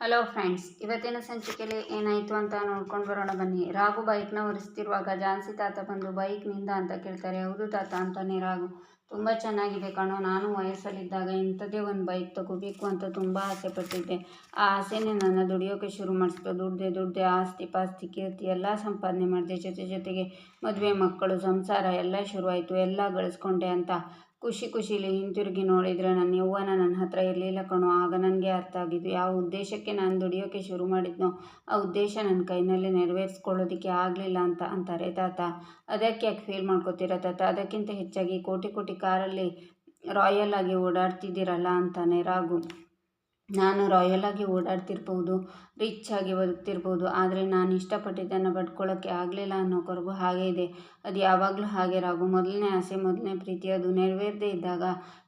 Hello friends, ಇವತ್ತಿನ ಸಂಚಿಕೆಯಲ್ಲಿ ಏನಾಯಿತು ಅಂತ ನೋಡ್ಕೊಂಡು ಬರೋಣ ಬನ್ನಿ. ರಾಘು ಬೈಕ್ನ ಒರೆಸ್ತಿರುವಾಗ ಜಾನ್ಸಿ ತಾತ ಬಂದು ಬೈಕ್ನಿಂದ ಅಂತ ಕೇಳ್ತಾರೆ. ಹೌದು ತಾತ ಅಂತಾನೆ ರಾಘು. ತುಂಬ ಚೆನ್ನಾಗಿದೆ ಕಣೋ, ನಾನು ವಯಸ್ಸಲ್ಲಿದ್ದಾಗ ಇಂಥದ್ದೇ ಒಂದು ಬೈಕ್ ತಗೋಬೇಕು ಅಂತ ತುಂಬ ಆಸೆ ಪಟ್ಟಿದ್ದೆ. ಆ ಆಸೆನೇ ನನ್ನ ದುಡಿಯೋಕೆ ಶುರು ಮಾಡಿಸ್ತು ದುಡ್ದೆ ದುಡ್ದೆ ಆಸ್ತಿ ಪಾಸ್ತಿ ಕೀರ್ತಿ ಎಲ್ಲ ಸಂಪಾದನೆ ಮಾಡಿದೆ. ಜೊತೆ ಜೊತೆಗೆ ಮದುವೆ, ಮಕ್ಕಳು, ಸಂಸಾರ ಎಲ್ಲ ಶುರುವಾಯಿತು. ಎಲ್ಲ ಗಳಿಸ್ಕೊಂಡೆ ಅಂತ ಖುಷಿ ಖುಷಿಲಿ ಹಿಂತಿರುಗಿ ನೋಡಿದರೆ ನನ್ನ ಯೌವನ ನನ್ನ ಹತ್ರ ಇರಲಿಲ್ಲ ಕಣೋ, ಆಗ ನನಗೆ ಅರ್ಥ ಆಗಿದ್ದು, ಯಾವ ಉದ್ದೇಶಕ್ಕೆ ನಾನು ದುಡಿಯೋಕ್ಕೆ ಶುರು ಮಾಡಿದ್ನೋ, ಆ ಉದ್ದೇಶ ನನ್ನ ಕೈನಲ್ಲಿ ನೆರವೇರಿಸ್ಕೊಳ್ಳೋದಕ್ಕೆ ಆಗಲಿಲ್ಲ ಅಂತ ಅಂತಾರೆ ತಾತ. ಅದಕ್ಕೆ ಯಾಕೆ ಫೀಲ್ ಮಾಡ್ಕೋತೀರ ತಾತ? ಅದಕ್ಕಿಂತ ಹೆಚ್ಚಾಗಿ ಕೋಟಿ ಕೋಟಿ ಕಾರಲ್ಲಿ ರಾಯಲ್ ಆಗಿ ಓಡಾಡ್ತಿದ್ದೀರಲ್ಲ ಅಂತಾನೆ ರಾಘು ನಾನು ರಾಯಲಾಗಿ ಓಡಾಡ್ತಿರ್ಬೋದು, ರಿಚ್ ಆಗಿ ಬದುಕ್ತಿರ್ಬೋದು, ಆದರೆ ನಾನು ಇಷ್ಟಪಟ್ಟಿದ್ದನ್ನು ಪಡ್ಕೊಳ್ಳೋಕ್ಕೆ ಆಗಲಿಲ್ಲ ಅನ್ನೋ ಕೊರಗು ಹಾಗೇ ಇದೆ. ಅದು ಯಾವಾಗಲೂ ಹಾಗೆ ರಾಗು ಮೊದಲನೇ ಆಸೆ, ಮೊದಲನೇ ಪ್ರೀತಿ, ಅದು ನೆರವೇರದೇ ಇದ್ದಾಗ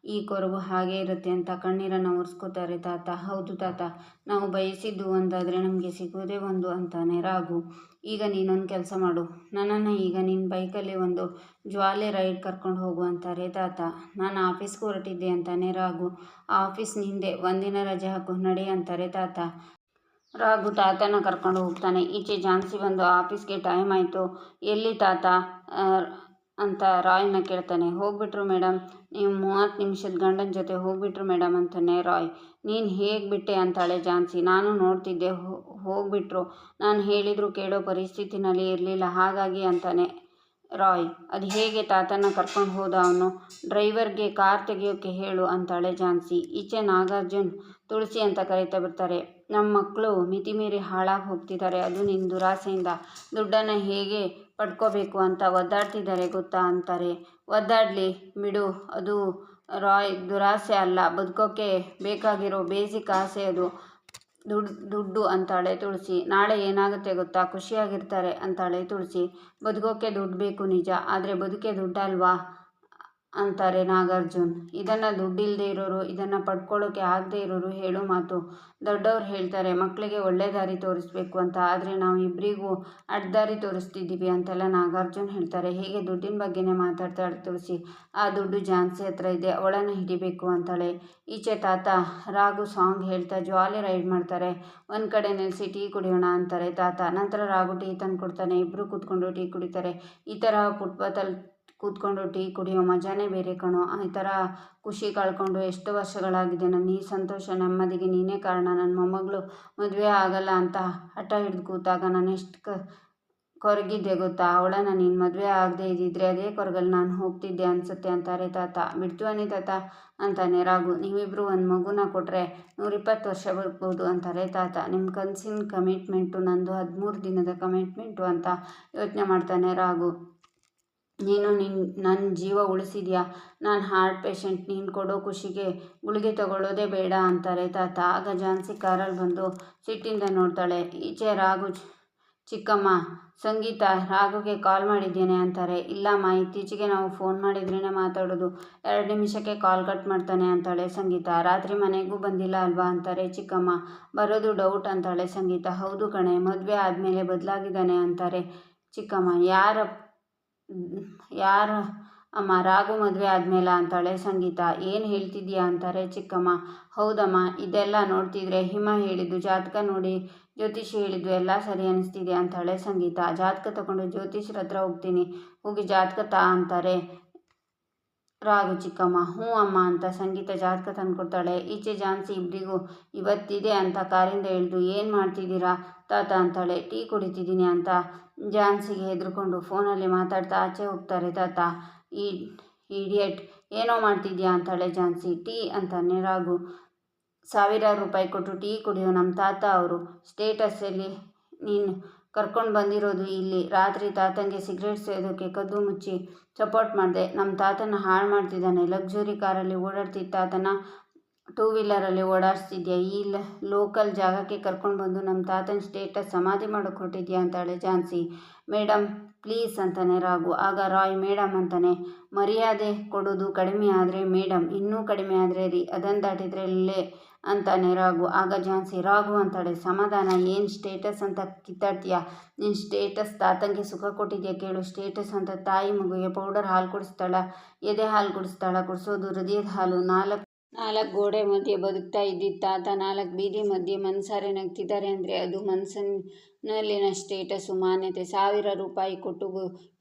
ಈ ಕೊರಗು ಹಾಗೆ ಇರುತ್ತೆ ಅಂತ ಕಣ್ಣೀರನ್ನು ಒರೆಸ್ಕೋತಾರೆ ತಾತ. ಹೌದು ತಾತ, ನಾವು ಬಯಸಿದ್ದು ಒಂದಾದರೆ ನಮಗೆ ಸಿಗೋದೇ ಒಂದು ಅಂತಾನೆ ರಾಗು ಈಗ ನೀನೊಂದು ಕೆಲಸ ಮಾಡು. ನನ್ನನ್ನು ಈಗ ನಿನ್ನ ಬೈಕಲ್ಲಿ ಒಂದು ಜ್ವಾಲೆ ರೈಡ್ ಕರ್ಕೊಂಡು ಹೋಗು ಅಂತಾರೆ ತಾತ. ನಾನು ಆಫೀಸ್ಗೆ ಹೊರಟಿದ್ದೆ ಅಂತಾನೆ ರಾಗು ಆಫೀಸ್ ನಿಂದೆ ಒಂದಿನ ರಜೆ ಹಾಕು, ನಡೆ ಅಂತಾರೆ ತಾತ. ರಾಘು ತಾತನ ಕರ್ಕೊಂಡು ಹೋಗ್ತಾನೆ. ಈಚೆ ಜಾನ್ಸಿ ಬಂದು ಆಫೀಸ್ಗೆ ಟೈಮ್ ಆಯಿತು. ಎಲ್ಲಿ ತಾತ? ಅಂತ ರಾಯ್ನ ಕೇಳ್ತಾನೆ. ಹೋಗ್ಬಿಟ್ರು ಮೇಡಮ್, ನೀವು ಮೂವತ್ತು ನಿಮಿಷದ ಗಂಡನ ಜೊತೆ ಹೋಗ್ಬಿಟ್ರು ಮೇಡಮ್ ಅಂತಾನೆ ರಾಯ್. ನೀನು ಹೇಗೆ ಬಿಟ್ಟೆ ಅಂತಾಳೆ ಝಾನ್ಸಿ ನಾನು ನೋಡ್ತಿದ್ದೆ ಹೋಗ್ಬಿಟ್ರು. ನಾನು ಹೇಳಿದ್ರು ಕೇಳೋ ಪರಿಸ್ಥಿತಿನಲ್ಲಿ ಇರಲಿಲ್ಲ, ಹಾಗಾಗಿ ಅಂತಾನೆ ರಾಯ್. ಅದು ಹೇಗೆ ತಾತನ ಕರ್ಕೊಂಡು ಹೋದ ಅವನು? ಡ್ರೈವರ್ಗೆ ಕಾರ್ ತೆಗೆಯೋಕ್ಕೆ ಹೇಳು ಅಂತಾಳೆ ಝಾನ್ಸಿ ಈಚೆ ನಾಗಾರ್ಜುನ್, ತುಳಸಿ ಅಂತ ಕರೀತಾ ಬರ್ತಾರೆ. ನಮ್ಮ ಮಕ್ಕಳು ಮಿತಿ ಮೀರಿ ಹಾಳಾಗಿ ಹೋಗ್ತಿದ್ದಾರೆ ಅದು ನಿನ್ನ ದುರಾಸೆಯಿಂದ. ದುಡ್ಡನ್ನು ಹೇಗೆ ಪಡ್ಕೋಬೇಕು ಅಂತ ಒದ್ದಾಡ್ತಿದ್ದಾರೆ ಗೊತ್ತಾ ಅಂತಾರೆ. ಒದ್ದಾಡಲಿ ಬಿಡು. ಅದು ರಾಯ್ ದುರಾಸೆ ಅಲ್ಲ. ಬದುಕೋಕ್ಕೆ ಬೇಕಾಗಿರೋ ಬೇಸಿಕ್ ಆಸೆ ಅದು. ದುಡ್ಡು ದುಡ್ಡು ಅಂತಾಳೆ ತುಳಸಿ. ನಾಳೆ ಏನಾಗುತ್ತೆ ಗೊತ್ತಾ? ಖುಷಿಯಾಗಿರ್ತಾರೆ ಅಂತಾಳೆ ತುಳಸಿ. ಬದುಕೋಕ್ಕೆ ದುಡ್ಡು ಬೇಕು ನಿಜ. ಆದರೆ ಬದುಕೆ ದುಡ್ಡಲ್ವಾ? ಅಂತಾರೆ ನಾಗಾರ್ಜುನ್. ಇದನ್ನು ದುಡ್ಡಿಲ್ಲದೆ ಇರೋರು, ಇದನ್ನು ಪಡ್ಕೊಳ್ಳೋಕೆ ಆಗದೆ ಇರೋರು ಹೇಳೋ ಮಾತು ದೊಡ್ಡವ್ರು ಹೇಳ್ತಾರೆ. ಮಕ್ಕಳಿಗೆ ಒಳ್ಳೆ ದಾರಿ ತೋರಿಸ್ಬೇಕು ಅಂತ. ಆದರೆ ನಾವು ಇಬ್ಬರಿಗೂ ಅಡ್ಡದಾರಿ ತೋರಿಸ್ತಿದ್ದೀವಿ ಅಂತೆಲ್ಲ ನಾಗಾರ್ಜುನ್ ಹೇಳ್ತಾರೆ. ಹೀಗೆ ದುಡ್ಡಿನ ಬಗ್ಗೆನೇ ಮಾತಾಡ್ತಾಳೆ ತುಳಸಿ, ಆ ದುಡ್ಡು ಜಾನ್ಸಿ ಹತ್ರ ಇದೆ ಅವಳನ್ನು ಹಿಡಿಬೇಕು ಅಂತಾಳೆ. ಈಚೆ ತಾತ ರಾಗು ಸಾಂಗ್ ಹೇಳ್ತಾ ಜಾಲಿ ರೈಡ್ ಮಾಡ್ತಾರೆ. ಒಂದು ಕಡೆ ನಿಲ್ಲಿಸಿ ಟೀ ಕುಡಿಯೋಣ ಅಂತಾರೆ ತಾತ. ನಂತರ ರಾಗು ಟೀ ತಂದು ಕೊಡ್ತಾನೆ ಇಬ್ಬರು ಕೂತ್ಕೊಂಡು ಟೀ ಕುಡಿತಾರೆ. ಈ ಥರ ಫುಟ್ಪಾತಲ್ಲಿ ಕೂತ್ಕೊಂಡು ಟೀ ಕುಡಿಯೋ ಮಜಾನೇ ಬೇರೆ ಕಣೋ. ಈ ಥರ ಖುಷಿ ಕಳ್ಕೊಂಡು ಎಷ್ಟು ವರ್ಷಗಳಾಗಿದೆ ನನ್ನ ಈ ಸಂತೋಷ ನೆಮ್ಮದಿಗೆ ನೀನೇ ಕಾರಣ. ನನ್ನ ಮೊಮ್ಮಗಳು ಮದುವೆ ಆಗಲ್ಲ ಅಂತ ಹಠ ಹಿಡಿದು ಕೂತಾಗ ನಾನು ಎಷ್ಟು ಕ, ಕೊರಗಿದ್ದೆ ಗೊತ್ತಾ? ಅವಳನ್ನು ನೀನು ಮದುವೆ ಆಗದೆ ಇದ್ದಿದ್ರೆ ಅದೇ ಕೊರಗಲ್ಲಿ ನಾನು ಹೋಗ್ತಿದ್ದೆ ಅನಿಸುತ್ತೆ ಅಂತಾರೆ ತಾತ. ಬಿಡ್ತು ಅನಿ ತಾತ? ಅಂತಾನೆ ರಾಗು ನೀವಿಬ್ಬರು ಒಂದು ಮಗುನ ಕೊಟ್ಟರೆ ನೂರಿಪ್ಪತ್ತು ವರ್ಷ ಬರ್ಬೋದು ಅಂತಾರೆ ತಾತ. ನಿಮ್ಮ ಕನಸಿನ ಕಮಿಟ್ಮೆಂಟು ನಂದು ಹದಿಮೂರು ದಿನದ ಕಮಿಟ್ಮೆಂಟು ಅಂತ ಯೋಚನೆ ಮಾಡ್ತಾನೆ ರಾಘು. ನೀನು ನಿನ್ನ ನನ್ನ ಜೀವ ಉಳಿಸಿದ್ಯಾ? ನಾನು ಹಾರ್ಟ್ ಪೇಷಂಟ್ ನೀನು ಕೊಡೋ ಖುಷಿಗೆ ಗುಳಿಗೆ ತಗೊಳ್ಳೋದೇ ಬೇಡ ಅಂತಾರೆ ತಾತ. ಆಗ ಜಾನ್ಸಿ ಕಾರಲ್ಲಿ ಬಂದು ಸಿಟ್ಟಿಂದ ನೋಡ್ತಾಳೆ. ಈಚೆ ರಾಘು ಚಿಕ್ಕಮ್ಮ, ಸಂಗೀತ, ರಾಘುಗೆ ಕಾಲ್ ಮಾಡಿದ್ದೇನೆ ಅಂತಾರೆ. ಇಲ್ಲಮ್ಮ ಇತ್ತೀಚೆಗೆ ನಾವು ಫೋನ್ ಮಾಡಿದ್ರೇ ಮಾತಾಡೋದು. ಎರಡು ನಿಮಿಷಕ್ಕೆ ಕಾಲ್ ಕಟ್ ಮಾಡ್ತಾನೆ ಅಂತಾಳೆ ಸಂಗೀತ. ರಾತ್ರಿ ಮನೆಗೂ ಬಂದಿಲ್ಲ ಅಲ್ವಾ ಅಂತಾರೆ ಚಿಕ್ಕಮ್ಮ. ಬರೋದು ಡೌಟ್ ಅಂತಾಳೆ ಸಂಗೀತ. ಹೌದು ಕಣೆ, ಮದುವೆ ಆದಮೇಲೆ ಬದಲಾಗಿದ್ದಾನೆ ಅಂತಾರೆ ಚಿಕ್ಕಮ್ಮ. ಯಾರ ಯಾರು? ಅಮ್ಮ, ರಾಘು ಮದುವೆ ಆದಮೇಲ ಅಂತಾಳೆ ಸಂಗೀತ. ಏನು ಹೇಳ್ತಿದ್ಯಾ ಅಂತಾರೆ ಚಿಕ್ಕಮ್ಮ. ಹೌದಮ್ಮ, ಇದೆಲ್ಲ ನೋಡ್ತಿದ್ರೆ ಹಿಮ ಹೇಳಿದ್ದು, ಜಾತಕ ನೋಡಿ ಜ್ಯೋತಿಷಿ ಹೇಳಿದ್ದು ಎಲ್ಲ ಸರಿ ಅನಿಸ್ತಿದೆ ಅಂತಾಳೆ ಸಂಗೀತ. ಜಾತಕ ತಗೊಂಡು ಜ್ಯೋತಿಷ್ರ ಹತ್ರ ಹೋಗ್ತೀನಿ. ಹೋಗಿ ಜಾತಕ ತಾ ಅಂತಾರೆ ರಾಘು ಚಿಕ್ಕಮ್ಮ. ಹ್ಞೂ ಅಮ್ಮ ಅಂತ ಸಂಗೀತ ಜಾತಕ ತಂದುಕೊಡ್ತಾಳೆ. ಈಚೆ ಜಾನ್ಸಿ ಇಬ್ಬರಿಗೂ ಇವತ್ತಿದೆ ಅಂತ ಕಾರಿಂದ ಹೇಳ್ದು, ಏನು ಮಾಡ್ತಿದ್ದೀರಾ? ತಾತ ಅಂತಾಳೆ, ಟೀ ಕುಡಿತಿದ್ದೀನಿ ಅಂತ. ಜಾನ್ಸಿಗೆ ಹೆದರ್ಕೊಂಡು ಫೋನಲ್ಲಿ ಮಾತಾಡ್ತಾ ಆಚೆ ಹೋಗ್ತಾರೆ ತಾತ. ಈ ಇಡಿಯಟ್, ಏನೋ ಮಾಡ್ತಿದ್ಯಾ? ಅಂತಾಳೆ ಜಾನ್ಸಿ. ಟೀ ಅಂತ ರಾಘು ಸಾವಿರಾರು ರೂಪಾಯಿ ಕೊಟ್ಟು ಟೀ ಕುಡಿಯೋ ನಮ್ಮ ತಾತ ಅವರು. ಸ್ಟೇಟಸಲ್ಲಿ ನೀನು ಕರ್ಕೊಂಡು ಬಂದಿರೋದು ಇಲ್ಲಿ. ರಾತ್ರಿ ತಾತಂಗೆ ಸಿಗರೇಟ್ ಸೇದೋಕ್ಕೆ ಕದ್ದು ಮುಚ್ಚಿ ಸಪೋರ್ಟ್ ಮಾಡಿದೆ. ನಮ್ಮ ತಾತನ ಹಾಳು ಮಾಡ್ತಿದ್ದಾನೆ. ಲಕ್ಸುರಿ ಕಾರಲ್ಲಿ ಓಡಾಡ್ತಿದ್ದ ತಾತನ ಟೂ ವೀಲರಲ್ಲಿ ಓಡಾಡಿಸ್ತಿದ್ಯಾ? ಈ ಲೋಕಲ್ ಜಾಗಕ್ಕೆ ಕರ್ಕೊಂಡು ಬಂದು ನಮ್ಮ ತಾತನ ಸ್ಟೇಟಸ್ ಸಮಾಧಿ ಮಾಡೋಕೆ ಹೊರಟಿದ್ಯಾ ಅಂತಾಳೆ ಝಾನ್ಸಿ ಮೇಡಮ್ ಪ್ಲೀಸ್ ಅಂತಾನೆ ರಾಗು ಆಗ ರಾಯ್ ಮೇಡಮ್ ಅಂತಾನೆ, ಮರ್ಯಾದೆ ಕೊಡೋದು ಕಡಿಮೆ ಆದರೆ ಮೇಡಮ್ ಇನ್ನೂ ಕಡಿಮೆ ಆದರೆ ರೀ ಅದನ್ನು ದಾಟಿದ್ರೆ ಇಲ್ಲೇ ಅಂತಾನೆ ರಾಗು ಆಗ ಝಾನ್ಸಿ ರಾಗು ಅಂತಾಳೆ, ಸಮಾಧಾನ, ಏನು ಸ್ಟೇಟಸ್ ಅಂತ ಕಿತ್ತಾಡ್ತೀಯಾ? ನಿನ್ನ ಸ್ಟೇಟಸ್ ತಾತಂಗೆ ಸುಖ ಕೊಟ್ಟಿದ್ಯಾ ಕೇಳು ಸ್ಟೇಟಸ್ ಅಂತ ತಾಯಿ ಮಗುವಿಗೆ ಪೌಡರ್ ಹಾಲು ಕುಡಿಸ್ತಾಳ, ಎದೆ ಹಾಲು ಕುಡಿಸ್ತಾಳ, ಕುಡಿಸೋದು ಹೃದಯದ ಹಾಲು, ನಾಲ್ಕು ನಾಲ್ಕು ಗೋಡೆ ಮಧ್ಯೆ ಬದುಕ್ತಾ ಇದ್ದಿದ್ದ ತಾತ ನಾಲ್ಕು ಬೀದಿ ಮಧ್ಯೆ ಮನ್ಸಾರೆ ನಗ್ತಿದ್ದಾರೆ ಅಂದರೆ ಅದು ಮನಸ್ಸಿನಲ್ಲಿನ ಸ್ಟೇಟಸ್ಸು ಮಾನ್ಯತೆ ಸಾವಿರ ರೂಪಾಯಿ ಕೊಟ್ಟು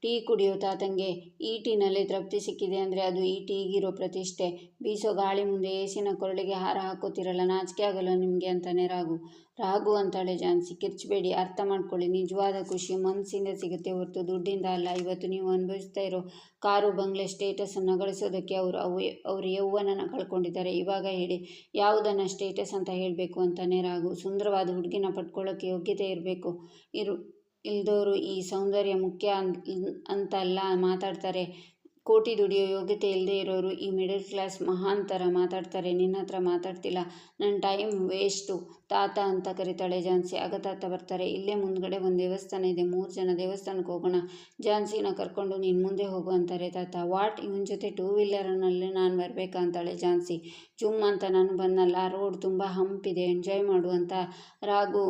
ಟೀ ಕುಡಿಯೋ ತಾತಂಗೆ ಈ ಟೀನಲ್ಲಿ ತೃಪ್ತಿ ಸಿಕ್ಕಿದೆ ಅಂದರೆ ಅದು ಈ ಟೀಗಿರೋ ಪ್ರತಿಷ್ಠೆ. ಬೀಸೋ ಗಾಳಿ ಮುಂದೆ ಏಸಿನ ಕೊರಳಿಗೆ ಹಾರ ಹಾಕೋತಿರಲ್ಲ, ನಾಚಿಕೆ ಆಗಲ್ಲ ನಿಮಗೆ ಅಂತಾನೆ ರಾಗು ರಾಗು ಅಂತಾಳೆ ಜಾನ್ಸಿ, ಕಿರ್ಚಬೇಡಿ, ಅರ್ಥ ಮಾಡ್ಕೊಳ್ಳಿ. ನಿಜವಾದ ಖುಷಿ ಮನಸ್ಸಿಂದ ಸಿಗುತ್ತೆ ಹೊರತು ದುಡ್ಡಿಂದ ಅಲ್ಲ. ಇವತ್ತು ನೀವು ಅನುಭವಿಸ್ತಾ ಇರೋ ಕಾರು, ಬಂಗ್ಲೆ ಸ್ಟೇಟಸನ್ನು ಗಳಿಸೋದಕ್ಕೆ ಅವರು ಅವು, ಅವರು ಯೌವನನ ಕಳ್ಕೊಂಡಿದ್ದಾರೆ. ಇವಾಗ ಹೇಳಿ, ಯಾವುದನ್ನು ಸ್ಟೇಟಸ್ ಅಂತ ಹೇಳಬೇಕು ಅಂತಲೇ ರಾಗು ಸುಂದರವಾದ ಹುಡುಗಿನ ಪಡ್ಕೊಳ್ಳೋಕ್ಕೆ ಯೋಗ್ಯತೆ ಇರಬೇಕು. ಇರು, ಇಲ್ದೋರು ಈ ಸೌಂದರ್ಯ ಮುಖ್ಯ ಅಂತಲ್ಲ ಮಾತಾಡ್ತಾರೆ. ಕೋಟಿ ದುಡಿಯೋ ಯೋಗ್ಯತೆ ಇಲ್ಲದೆ ಇರೋರು ಈ ಮಿಡಲ್ ಕ್ಲಾಸ್ ಮಹಾನ್ ಥರ ಮಾತಾಡ್ತಾರೆ. ನಿನ್ನ ಹತ್ರ ಮಾತಾಡ್ತಿಲ್ಲ. ನನ್ನ ಟೈಮ್ ವೇಸ್ಟು. ತಾತ ಅಂತ ಕರಿತಾಳೆ ಝಾನ್ಸಿ ಆಗ ತಾತ ಬರ್ತಾರೆ. ಇಲ್ಲೇ ಮುಂದ್ಗಡೆ ಒಂದು ದೇವಸ್ಥಾನ ಇದೆ. ಮೂರು ಜನ ದೇವಸ್ಥಾನಕ್ಕೆ ಹೋಗೋಣ. ಝಾನ್ಸಿನ ಕರ್ಕೊಂಡು ನೀನು ಮುಂದೆ ಹೋಗು ಅಂತಾರೆ ತಾತ. ವಾಟ್? ಇವನ ಜೊತೆ ಟೂ ವೀಲರ್ನಲ್ಲಿ ನಾನು ಬರಬೇಕಾ ಅಂತಾಳೆ ಝಾನ್ಸಿ ಜುಮ್ ಅಂತ ನಾನು ಬಂದಲ್ಲ. ರೋಡ್ ತುಂಬ ಹಂಪಿದೆ ಎಂಜಾಯ್ ಮಾಡು ಅಂತ. ರಾಗು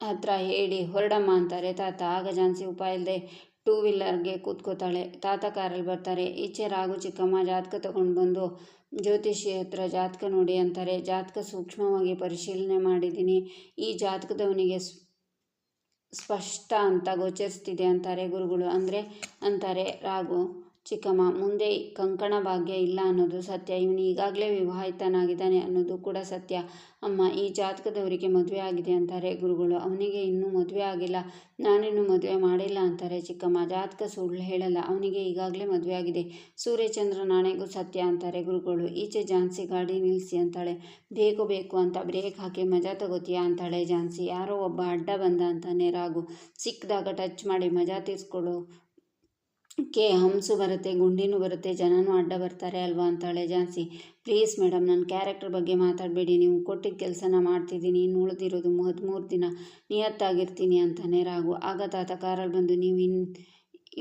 ಹತ್ರ ಹೇಳಿ, ಹೊರಡಮ್ಮ ಅಂತಾರೆ. ತಾತ, ಆಗ ಝಾನ್ಸಿ ಉಪಾಯ ಇಲ್ಲದೆ ಟೂ ವೀಲರ್ಗೆ ಕೂತ್ಕೋತಾಳೆ. ತಾತ ಕಾರಲ್ಲಿ ಬರ್ತಾರೆ. ಈಚೆ ರಾಘು, ಚಿಕ್ಕಮ್ಮ ಜಾತಕ ತಗೊಂಡು ಬಂದು ಜ್ಯೋತಿಷಿ ಹತ್ರ ಜಾತಕ ನೋಡಿ ಅಂತಾರೆ. ಜಾತಕ ಸೂಕ್ಷ್ಮವಾಗಿ ಪರಿಶೀಲನೆ ಮಾಡಿದ್ದೀನಿ. ಈ ಜಾತಕದವನಿಗೆ ಸ್ಪಷ್ಟ ಅಂತ ಗೋಚರಿಸ್ತಿದೆ ಅಂತಾರೆ ಗುರುಗಳು. ಅಂದರೆ, ಅಂತಾರೆ ರಾಗು ಚಿಕ್ಕಮ್ಮ, ಮುಂದೆ ಕಂಕಣ ಭಾಗ್ಯ ಇಲ್ಲ ಅನ್ನೋದು ಸತ್ಯ. ಇವನು ಈಗಾಗಲೇ ವಿವಾಹಿತನಾಗಿದ್ದಾನೆ ಅನ್ನೋದು ಕೂಡ ಸತ್ಯ. ಅಮ್ಮ, ಈ ಜಾತಕದವರಿಗೆ ಮದುವೆ ಆಗಿದೆ ಅಂತಾರೆ ಗುರುಗಳು. ಅವನಿಗೆ ಇನ್ನೂ ಮದುವೆ ಆಗಿಲ್ಲ. ನಾನಿನ್ನೂ ಮದುವೆ ಮಾಡಿಲ್ಲ ಅಂತಾರೆ ಚಿಕ್ಕಮ್ಮ. ಜಾತಕ ಸುಳ್ಳು ಹೇಳಲ್ಲ. ಅವನಿಗೆ ಈಗಾಗಲೇ ಮದುವೆ ಆಗಿದೆ. ಸೂರ್ಯಚಂದ್ರ ನಾಣೆಗೂ ಸತ್ಯ ಅಂತಾರೆ ಗುರುಗಳು. ಈಚೆ ಝಾನ್ಸಿ ಗಾಡಿ ನಿಲ್ಲಿಸಿ ಅಂತಾಳೆ. ಬೇಕು ಬೇಕು ಅಂತ ಬ್ರೇಕ್ ಹಾಕಿ ಮಜಾ ತಗೋತೀಯಾ ಅಂತಾಳೆ ಝಾನ್ಸಿ ಯಾರೋ ಒಬ್ಬ ಅಡ್ಡ ಬಂದ ಅಂತಾನೆ ರಾಗು ಸಿಕ್ಕಿದಾಗ ಟಚ್ ಮಾಡಿ ಮಜಾ ತೀರಿಸ್ಕೊಳ್ಳು ಕೆ ಹಂಸು ಬರುತ್ತೆ, ಗುಂಡಿನೂ ಬರುತ್ತೆ, ಜನನೂ ಅಡ್ಡ ಬರ್ತಾರೆ ಅಲ್ವಾ ಅಂತಾಳೆ ಜಾನ್ಸಿ. ಪ್ಲೀಸ್ ಮೇಡಮ್ ನನ್ನ ಕ್ಯಾರೆಕ್ಟರ್ ಬಗ್ಗೆ ಮಾತಾಡಬೇಡಿ. ನೀವು ಕೊಟ್ಟಿದ್ದ ಕೆಲಸನ ಮಾಡ್ತಿದ್ದೀನಿ, ಇನ್ನು ಉಳಿದಿರೋದು ಹದಿಮೂರು ದಿನ ನಿಯತ್ತಾಗಿರ್ತೀನಿ ಅಂತಾನೆ ರಾಗು ಆಗ ತಾತ ಕಾರಲ್ಲಿ ಬಂದು, ನೀವು ಇನ್,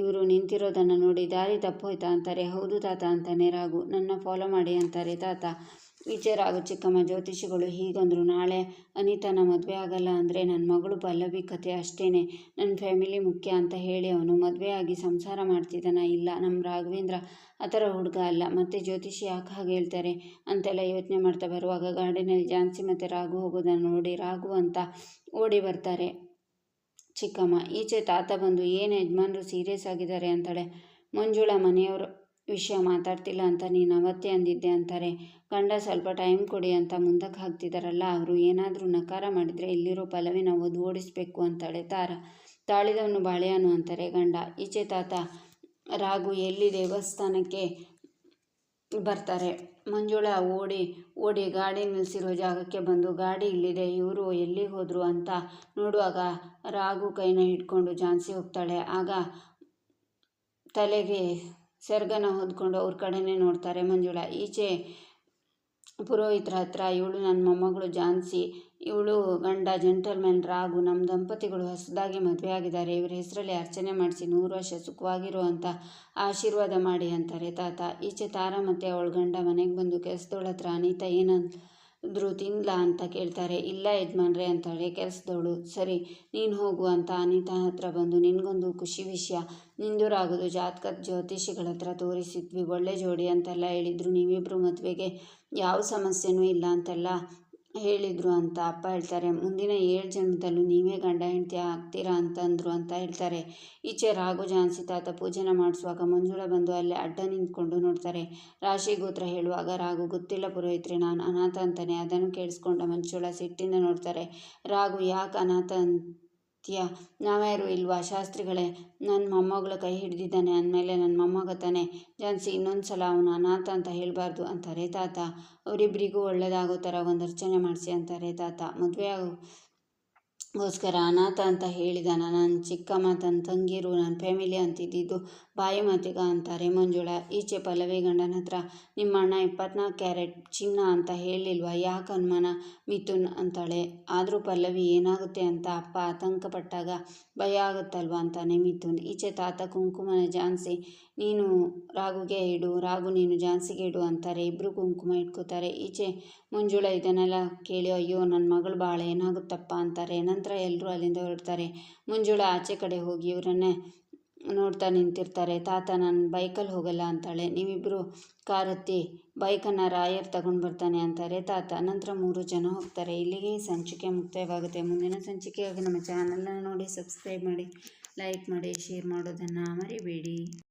ಇವರು ನಿಂತಿರೋದನ್ನು ನೋಡಿ ದಾರಿ ತಪ್ಪೋಯ್ತಾ ಅಂತಾರೆ. ಹೌದು ತಾತ ಅಂತಾನೆ ರಾಗು ನನ್ನ ಫಾಲೋ ಮಾಡಿ ಅಂತಾರೆ ತಾತ. ಈಚೆ ರಾಗು ಚಿಕ್ಕಮ್ಮ ಜ್ಯೋತಿಷಿಗಳು ಹೀಗಂದ್ರು, ನಾಳೆ ಅನಿತನ ಮದುವೆ ಆಗಲ್ಲ ಅಂದರೆ ನನ್ನ ಮಗಳು ಪಲ್ಲವಿ ಕತೆ ಅಷ್ಟೇ ನನ್ನ ಫ್ಯಾಮಿಲಿ ಮುಖ್ಯ ಅಂತ ಹೇಳಿ ಅವನು ಮದುವೆಯಾಗಿ ಸಂಸಾರ ಮಾಡ್ತಿದ್ದಾನ. ಇಲ್ಲ ನಮ್ಮ ರಾಘವೇಂದ್ರ ಆ ಥರ ಹುಡುಗ ಅಲ್ಲ, ಮತ್ತು ಜ್ಯೋತಿಷಿ ಯಾಕೆ ಹಾಗೆ ಹೇಳ್ತಾರೆ ಅಂತೆಲ್ಲ ಯೋಚನೆ ಮಾಡ್ತಾ ಬರುವಾಗ ಗಾರ್ಡಿನಲ್ಲಿ ಜಾನ್ಸಿ ಮತ್ತು ರಾಘು ಹೋಗೋದನ್ನು ನೋಡಿ ರಾಘು ಅಂತ ಓಡಿ ಬರ್ತಾರೆ. ಚಿಕ್ಕಮ್ಮ, ಈಚೆ ತಾತ ಬಂದು, ಏನು ಯಜಮಾನ್ರು ಸೀರಿಯಸ್ ಆಗಿದ್ದಾರೆ ಅಂತಾಳೆ. ಮಂಜುಳಾ ಮನೆಯವರು ವಿಷಯ ಮಾತಾಡ್ತಿಲ್ಲ ಅಂತ ನೀನು ಅವತ್ತೇ ಅಂದಿದ್ದೆ ಅಂತಾರೆ. ಗಂಡ ಸ್ವಲ್ಪ ಟೈಮ್ ಕೊಡಿ ಅಂತ ಮುಂದಕ್ಕೆ ಹಾಕ್ತಿದ್ದಾರಲ್ಲ ಅವರು ಏನಾದರೂ ನಕಾರ ಮಾಡಿದರೆ ಇಲ್ಲಿರೋ ಪಲವಿನ ಓದು ಓಡಿಸ್ಬೇಕು ಅಂತಾಳೆ ತಾರ. ತಾಳಿದವನು ಬಾಳೆಯನು ಅಂತಾರೆ ಗಂಡ. ಈಚೆ ತಾತ ರಾಗು ಎಲ್ಲಿ ದೇವಸ್ಥಾನಕ್ಕೆ ಬರ್ತಾರೆ? ಮಂಜುಳ ಓಡಿ ಓಡಿ ಗಾಡಿ ನಿಲ್ಲಿಸಿರೋ ಜಾಗಕ್ಕೆ ಬಂದು, ಗಾಡಿ ಇಲ್ಲಿದೆ, ಇವರು ಎಲ್ಲಿಗೆ ಹೋದರು ಅಂತ ನೋಡುವಾಗ ರಾಗು ಕೈನ ಹಿಡ್ಕೊಂಡು ಜಾನ್ಸಿ ಹೋಗ್ತಾಳೆ. ಆಗ ತಲೆಗೆ ಸೆರಗನ ಹೊದ್ಕೊಂಡು ಅವ್ರ ಕಡೆನೇ ನೋಡ್ತಾರೆ ಮಂಜುಳ. ಈಚೆ ಪುರೋಹಿತ್ರ ಹತ್ರ ಇವಳು ನನ್ನ ಮೊಮ್ಮಗಳು ಜಾನ್ಸಿ, ಇವಳು ಗಂಡ ಜೆಂಟಲ್ಮೆನ್ ರಾಗು ನಮ್ಮ ದಂಪತಿಗಳು ಹೊಸದಾಗಿ ಮದುವೆ ಆಗಿದ್ದಾರೆ. ಇವರ ಹೆಸರಲ್ಲಿ ಅರ್ಚನೆ ಮಾಡಿಸಿ ನೂರು ವರ್ಷ ಸುಖವಾಗಿರೋ ಅಂತ ಆಶೀರ್ವಾದ ಮಾಡಿ ಅಂತಾರೆ ತಾತ. ಈಚೆ ತಾರಾ ಮತ್ತು ಅವಳ ಗಂಡ ಮನೆಗೆ ಬಂದು ಕೆಲಸದವಳ ಹತ್ರ ಅನಿತಾ, ಏನಂತ ಇದ್ರು ತಿನ್ಲಾ ಅಂತ ಕೇಳ್ತಾರೆ. ಇಲ್ಲ ಯಜಮಾನ್ರೆ ಅಂತಾಳೆ ಕೆಲ್ಸದವಳು. ಸರಿ, ನೀನು ಹೋಗು ಅಂತ ಅನಿತಾ ಹತ್ರ ಬಂದು ನಿನಗೊಂದು ಖುಷಿ ವಿಷಯ. ನಿಂದುರಾಗೋದು ಜಾತಕ ಜ್ಯೋತಿಷಿಗಳ ಹತ್ರ ತೋರಿಸಿದ್ವಿ. ಒಳ್ಳೆ ಜೋಡಿ ಅಂತೆಲ್ಲ ಹೇಳಿದರು. ನೀವಿಬ್ಬರು ಮದುವೆಗೆ ಯಾವ ಸಮಸ್ಯೆನೂ ಇಲ್ಲ ಅಂತೆಲ್ಲ ಹೇಳಿದರು ಅಂತ ಅಪ್ಪ ಹೇಳ್ತಾರೆ. ಮುಂದಿನ ಏಳು ಜನ್ಮದಲ್ಲೂ ನೀವೇ ಗಂಡ, ಹೆಂಡತಿ ಆಗ್ತೀರಾ ಅಂತಂದರು ಅಂತ ಹೇಳ್ತಾರೆ. ಈಚೆ ರಾಘು ಜಾನ್ಸಿ ತಾತ ಪೂಜೆನ ಮಾಡಿಸುವಾಗ ಮಂಜುಳ ಬಂದು ಅಲ್ಲೇ ಅಡ್ಡ ನಿಂತ್ಕೊಂಡು ನೋಡ್ತಾರೆ. ರಾಶಿ ಗೋತ್ರ ಹೇಳುವಾಗ ರಾಘು, ಗೊತ್ತಿಲ್ಲ ಪುರೋಹಿತ್ರೆ, ನಾನು ಅನಾಥ ಅಂತಾನೆ. ಅದನ್ನು ಕೇಳಿಸ್ಕೊಂಡ ಮಂಜುಳ ಸಿಟ್ಟಿಂದ ನೋಡ್ತಾರೆ. ರಾಘು, ಯಾಕೆ ಅನಾಥ ಅಂತ್ಯ ನಾವ್ಯಾರು ಇಲ್ವಾ? ಶಾಸ್ತ್ರಿಗಳೇ ನನ್ನ ಮೊಮ್ಮಗಳ ಕೈ ಹಿಡಿದಿದ್ದಾನೆ ಅಂದಮೇಲೆ ನನ್ನ ಮೊಮ್ಮಗ ತಾನೆ. ಜಾನ್ಸಿ ಇನ್ನೊಂದು ಸಲ ಅವನು ಅನಾಥ ಅಂತ ಹೇಳಬಾರ್ದು ಅಂತಾರೆ ತಾತ. ಅವರಿಬ್ಬರಿಗೂ ಒಳ್ಳೆಯದಾಗೋ ಥರ ಒಂದು ಅರ್ಚನೆ ಮಾಡಿಸಿ ಅಂತಾರೆ ತಾತ. ಮದುವೆ ಗೋಸ್ಕರ ಅನಾಥ ಅಂತ ಹೇಳಿದ ನನ್ನ ಚಿಕ್ಕಮ್ಮ ತನ್ನ ತಂಗಿರು, ನನ್ನ ಫ್ಯಾಮಿಲಿ ಅಂತಿದ್ದಿದ್ದು ಬಾಯಿ ಮಾತಿಗ ಅಂತಾರೆ ಮಂಜುಳ. ಈಚೆ ಪಲ್ಲವಿ ಗಂಡನ ಹತ್ರ ನಿಮ್ಮ ಅಣ್ಣ ಇಪ್ಪತ್ನಾಲ್ಕು ಕ್ಯಾರೆಟ್ ಚಿನ್ನ ಅಂತ ಹೇಳಿಲ್ವಾ? ಯಾಕೆ ಅನುಮಾನ? ಮಿಥುನ್ ಅಂತಾಳೆ. ಆದರೂ ಪಲ್ಲವಿ ಏನಾಗುತ್ತೆ ಅಂತ ಅಪ್ಪ ಆತಂಕ ಪಟ್ಟಾಗ ಭಯ ಆಗುತ್ತಲ್ವ ಅಂತಾನೆ ಮಿಥುನ್. ಈಚೆ ತಾತ ಕುಂಕುಮನ ಜಾನ್ಸಿ, ನೀನು ರಾಗುಗೆ ಇಡು, ರಾಗು ನೀನು ಜಾನ್ಸಿಗೆ ಇಡು ಅಂತಾರೆ. ಇಬ್ಬರು ಕುಂಕುಮ ಇಟ್ಕೋತಾರೆ. ಈಚೆ ಮಂಜುಳ ಇದನ್ನೆಲ್ಲ ಕೇಳಿ, ಅಯ್ಯೋ ನನ್ನ ಮಗಳು ಭಾಳ ಏನಾಗುತ್ತಪ್ಪ ಅಂತಾರೆ. ನಂತರ ಎಲ್ಲರೂ ಅಲ್ಲಿಂದ ಹೊರಡ್ತಾರೆ. ಮುಂಜುಳ ಆಚೆ ಕಡೆ ಹೋಗಿ ಇವರನ್ನೇ ನೋಡ್ತಾ ನಿಂತಿರ್ತಾರೆ. ತಾತ, ನಾನು ಬೈಕಲ್ಲಿ ಹೋಗಲ್ಲ ಅಂತಾಳೆ. ನೀವಿಬ್ಬರು ಕಾರ್ ಹತ್ತಿ ಬೈಕನ್ನು ರಾಯರ್ ತಗೊಂಡು ಬರ್ತಾನೆ ಅಂತಾರೆ ತಾತ. ನಂತರ ಮೂರು ಜನ ಹೋಗ್ತಾರೆ. ಇಲ್ಲಿಗೆ ಸಂಚಿಕೆ ಮುಕ್ತಾಯವಾಗುತ್ತೆ. ಮುಂದಿನ ಸಂಚಿಕೆಯಾಗಿ ನಮ್ಮ ಚಾನಲ್ನ ನೋಡಿ, ಸಬ್ಸ್ಕ್ರೈಬ್ ಮಾಡಿ, ಲೈಕ್ ಮಾಡಿ, ಶೇರ್ ಮಾಡೋದನ್ನು ಮರಿಬೇಡಿ.